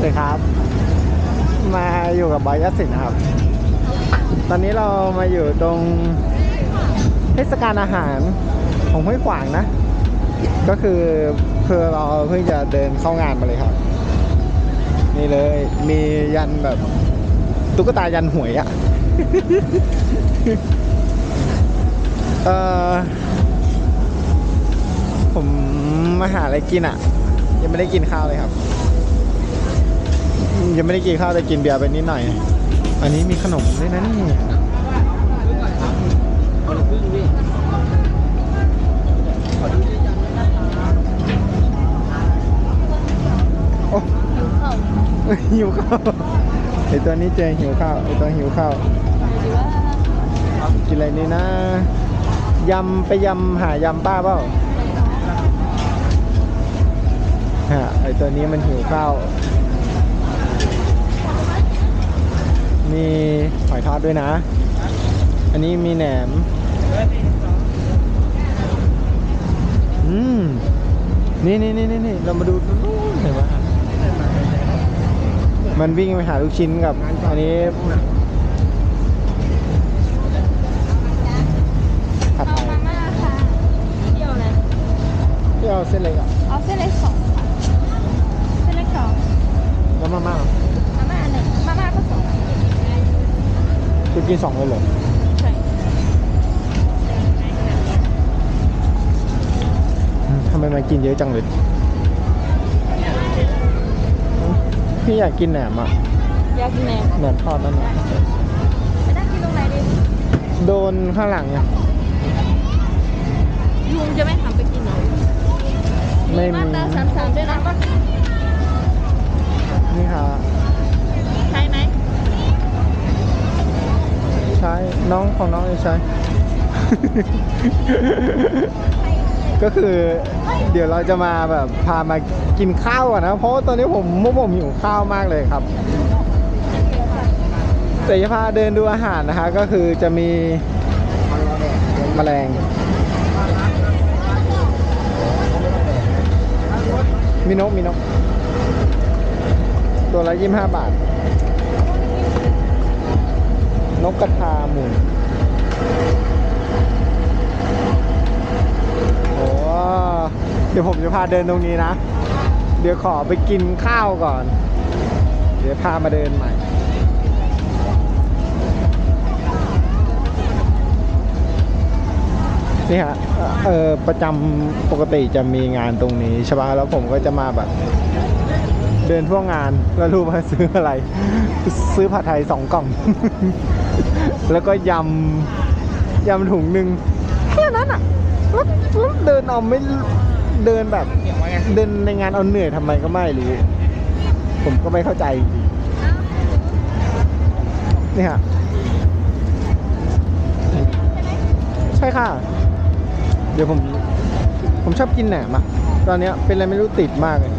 สวัสดีครับ มาอยู่กับบอยยัสินนะครับ ตอนนี้เรามาอยู่ตรงเทศกาลอาหารของห้วยขวางนะ ก็คือเพื่อเราเพิ่งจะเดินเข้างานมาเลยครับ นี่เลยมียันแบบตุ๊กตายันหวยอะเออผมมาหาอะไรกินอะยังไม่ได้กินข้าวเลยครับ ยังไม่ได้กินข้าวแต่กินเบียร์ไปนิดหน่อย อันนี้มีขนมด้วยนะนี่โอ้หิวข้าวไอตัวนี้เจหิวข้าวไอตัวหิวข้าวกินอะไรนี่นะยำไปยำหายำป้าเปล่าฮะไอตัวนี้มันหิวข้าว มีหอยทอดด้วยนะ อันนี้มีแหนม อืม นี่นี่นี่นี่นี่เรามาดูตรงนู้นเห็นไหมมันวิ่งไปหาลูกชิ้นกับ อันนี้ผัดเอาไทยมาม่าค่ะเดียวเลยที่เอาเส้นเล็กอะเอาเส้นเล็กสองค่ะเส้นเล็กสองแล้วมาม่ามาม่าหนึ่งมาม่าก็สอง คุณกินสองเลยเหรอใช่อืมทำไมมันกินเยอะจังเลย พี่อยากกินแหนมอะ อยากกินแหนมแหนมทอดนั่นน่ะไปนั่งกินตรงไหนดี โดนข้างหลังเนี่ยลุงจะไม่ทำไปกินเหรอไม่มามีตราสามสามด้วยนะนี่ค่ะ ใช้ น้องของน้องใช้ ก็คือ เดี๋ยวเราจะมาแบบพามากินข้าวอะนะ เพราะว่าตอนนี้ผมมุกผมหิวข้าวมากเลยครับแต่จะพาเดินดูอาหารนะคะ ก็คือจะมีแมลง มีนกมีนก ตัวละยี่ห้าบาท นกกระทาหมุนโอ้เดี๋ยวผมจะพาเดินตรงนี้นะ เดี๋ยวขอไปกินข้าวก่อน เดี๋ยวพามาเดินใหม่นี่ฮะเออประจำปกติจะมีงานตรงนี้ใช่ปะแล้วผมก็จะมาแบบ เดินทั่วงานแล้วรู้มาซื้ออะไร ซื้อผัดไทยสองกล่อง แล้วก็ยำยำถุงหนึ่งแค่นั้นอะแล้วแล้วเดินเอาไม่เดินแบบ เดินในงานเอาเหนื่อยทำไมก็ไม่รู้ ผมก็ไม่เข้าใจจริงๆนี่ฮะใช่ค่ะ เดี๋ยวผม ผมชอบกินแหนมอะตอนเนี้ยเป็นอะไรไม่รู้ติดมากเลย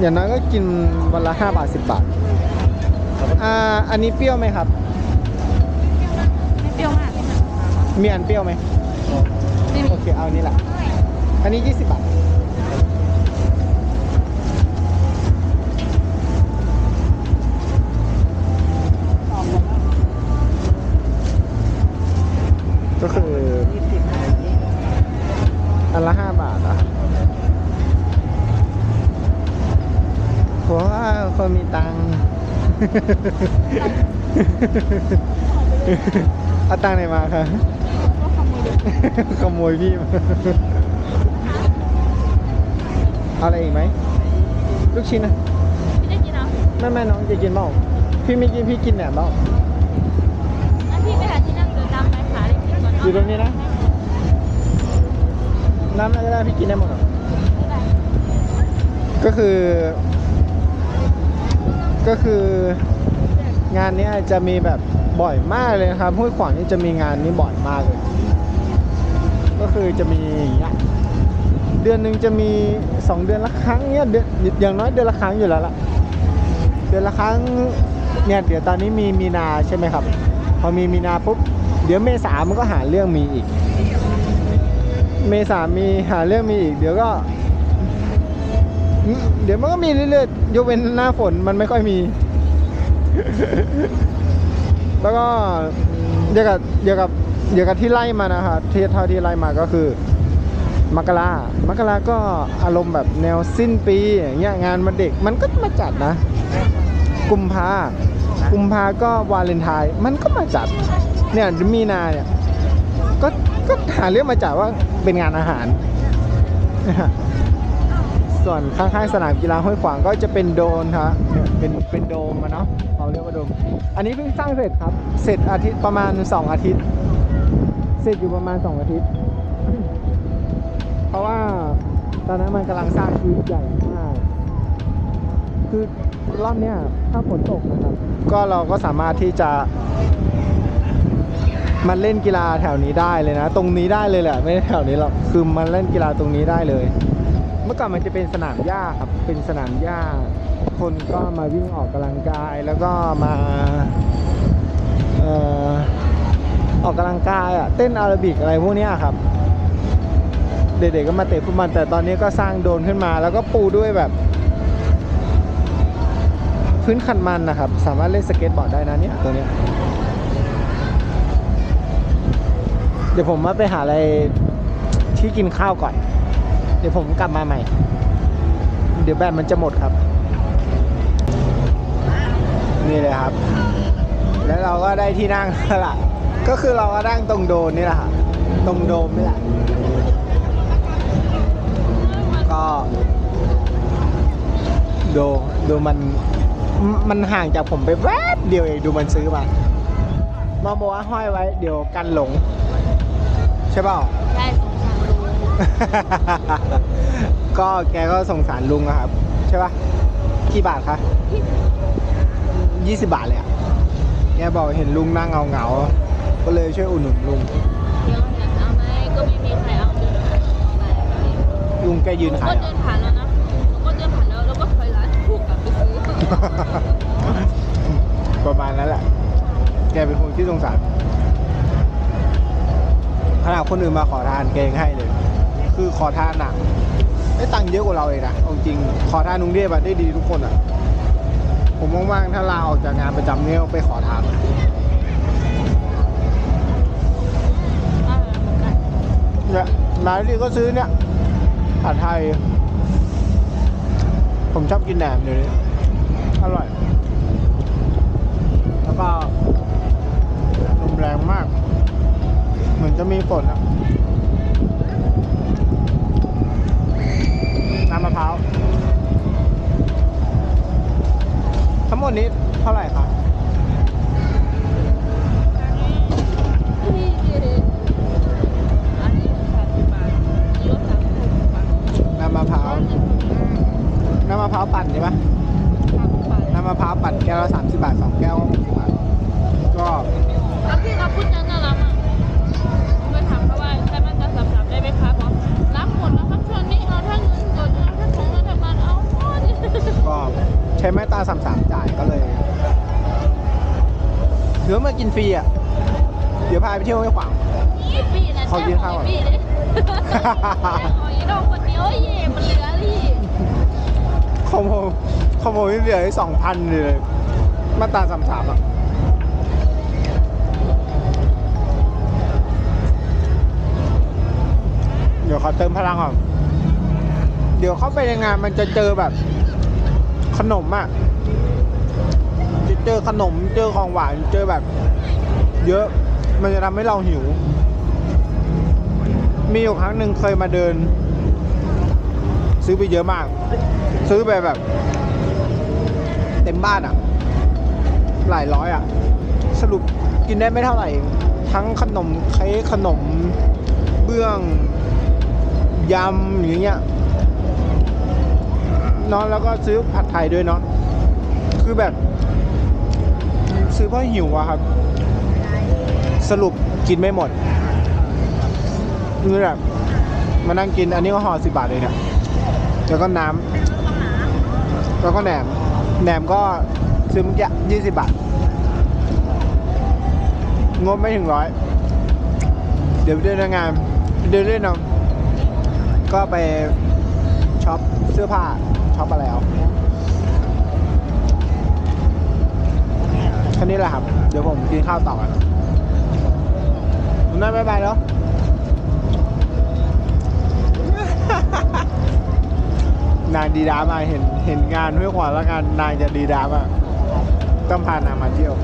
อย่างน้อยก็กินวันละห้าบาทสิบบาท อ่า อันนี้เปรี้ยวไหมครับ มีอันเปรี้ยวไหมไม่มีโอเคเอาอันนี้แหละ อันนี้ยี่สิบบาท ก็คืออันละห้าบาทอะว้าวคนมีตังค์ เอาตังค์ไหนมาคะก็ ขโมยดูขโมยพี่มาเอาอะไรอีกไหมลูกชิ้นนะพี่ได้กินเอาไม่ไม่น้องจะกินเปล่าพี่ไม่กินพี่กินแหนมเปล่างั้นพี่ไปหาที่นั่งเดินตามไปขาเลยกินก่อนอยู่ตรงนี้นะน้ำอะไรก็ได้พี่กินได้หมดอะก็คือ ก็คืองานเนี้ยจะมีแบบบ่อยมากเลยนะครับห้วยขวางนี่จะมีงานนี้บ่อยมากเลย ก็คือจะมีอย่างเงี้ยเดือนหนึ่งจะมีสองเดือนละครั้งเนี้ยเดือนอย่างน้อยเดือนละครั้งอยู่แล้วล่ะเดือนละครั้งเนี่ยเดี๋ยวตอนนี้มีมีนาใช่ไหมครับ พอมีมีนาปุ๊บเดี๋ยวเมษามันก็หาเรื่องมีอีก เมษามีหาเรื่องมีอีก เดี๋ยวก็ เดี๋ยวดี๋ยวมันก็มีเรื่อยๆยกเว้นหน้าฝนมันไม่ค่อยมี แล้วก็เดียวกับเดียวกับ เดียวกับที่ไล่มานะครับที่เท่าที่ไล่มาก็คือมกรามกราก็อารมณ์แบบแนวสิ้นปีอย่างเงี้ยงานมันเด็กมันก็มาจัดนะ กุมภากุมภาก็วาเลนไทน์มันก็มาจัดเนี่ยมีนาเนี่ยก็ก็หาเรื่องมาจัดว่าเป็นงานอาหาร ส่วนข้างๆสนามกีฬาห้วยขวางก็จะเป็นโดนครับเนี่ยเป็นเป็นโดมอะเนาะเขาเรียกว่าโดม อันนี้เพิ่งสร้างเสร็จครับ เสร็จอาทิตย์ประมาณ 2 อาทิตย์ เสร็จอยู่ประมาณ2อาทิตย์ เพราะว่าตอนนั้นมันกำลังสร้างพื้นใหญ่มาก คือรอบเนี้ยถ้าฝนตกนะครับ ก็เราก็สามารถที่จะ มันเล่นกีฬาแถวนี้ได้เลยนะ ตรงนี้ได้เลยแหละ ไม่ได้แถวนี้หรอก คือมันเล่นกีฬาตรงนี้ได้เลย เมื่อก่อนมันจะเป็นสนามหญ้าครับ เป็นสนามหญ้า คนก็มาวิ่งออกกำลังกายแล้วก็มา เอ่อ ออกกำลังกายอะเต้นอาราบิกอะไรพวกนี้ครับ เด็กๆก็มาเตะฟุตบอลแต่ตอนนี้ก็สร้างโดนขึ้นมา แล้วก็ปูด้วยแบบ พื้นคันมันนะครับ สามารถเล่นสเก็ตบอร์ดได้นะเนี่ยตัวเนี้ยเดี๋ยวผมมาไปหาอะไรที่กินข้าวก่อน เดี๋ยวผมกลับมาใหม่ เดี๋ยวแบตมันจะหมดครับ นี่เลยครับ แล้วเราก็ได้ที่นั่งแล้วล่ะ ก็คือเราก็นั่งตรงโดนนี่แหละครับตรงโดมนี่แหละ ก็ดูดูมันมมันห่างจากผมไปแวบเดียวเองดูมันซื้อมามาบอกว่าห้อยไว้ เดี๋ยวกันหลง ใช่เปล่า ได้สงสารลุงก็แกก็สงสารลุงอะครับ ใช่ปะกี่บาทคะยี่สิบบาทเลยอะแกบอกเห็นลุงนั่งเงาเงาๆ ก็เลยช่วยอุดหนุนลุงเดี๋ยวเนี่ยเอาไหมก็ไม่มีใครเอาเดินผ่านไปลุงแกยืนก็ขายเดินผ่านแล้วนะก็เดินผ่านแล้วแล้วก็ถอยร้านถูกกลับไปซื้อประมาณนั้นแหละ แกเป็นคนที่สงสารขนาดคนอื่นมาขอทานแกยังให้เลย คือขอทานหนักได้ตังค์เยอะกว่าเราเองนะเอาจริง ขอทานกรุงเทพอะได้ดีทุกคนอะผมว่างๆถ้าลาออกจากงานประจำเนี่ยไปขอทานเนี่ ร้านที่ก็ซื้อเนี่ยผัดไทย ผมชอบกินแหนมเดี๋ยวนี้อร่อย แล้วก็ลมแรงมาก เหมือนจะมีฝนอะ นใช่ปะสามสิบบาทน้ำมะพร้าวปั่นแก้วละสามสิบบาทสองแก้วหกสิบบาทก็แล้วพี่เขาพูดน่ารักอะไปถามเขาว่าใช้มาตราสามๆได้ไหมคะบอกรับหมดแล้วครับช่วงนี้เอาทั้งเงินสดเอาทั้งของรัฐบาลเอาหมดก็ใช้ไม้ตาสามสามจ่ายก็เลยถือว่ามากินฟรีอะเดี๋ยวพาไปเที่ยวไม่ขวางอีปี้นะขอกินข้าวก่อนอีปี้เลยอ๋ออีดอกคนเดียวเย่มันเหลือลี่ ขโมยขโมยเหลือสองพันเลยมาตราสามสามอะเดี๋ยวขอเติมพลังก่อนเดี๋ยวเข้าไปในงานมันจะเจอแบบ ขนมอะจะเจอขนมเจอของหวานเจอแบบ เยอะมันจะทำให้เราหิว มีอยู่ครั้งหนึ่งเคยมาเดิน ซื้อไปเยอะมาก ซื้อไปแบบ เต็มบ้านอะ หลายร้อยอะ สรุปกินได้ไม่เท่าไหร่ ทั้งขนมเค้กขนม เบื้องยำอย่างเงี้ยเนอนแล้วก็ซื้อผัดไทยด้วยเนาะคือแบบ ซื้อเพราะหิวอะครับ สรุปกินไม่หมดนี่แบบมานั่งกินอันนี้ก็ห่อสิบบาทเลยเนี่ย แล้วก็น้ำแล้วก็แหนมแหนมก็ซื้อเมื่อกี้ยี่สิบบาท งบไม่ถึงร้อย เดี๋ยวไปเดินงานเดินเล่นเอาก็ไปช็อปเสื้อผ้าช็อปมาแล้วแค่นี้แหละครับ เดี๋ยวผมกินข้าวต่อกันคุณน่าบ๊ายบายแล้ว นางดีดามาเห็นเห็นงานห้วยขวางแล้วงานนางจะดีดามาต้องพานางมาเที่ยว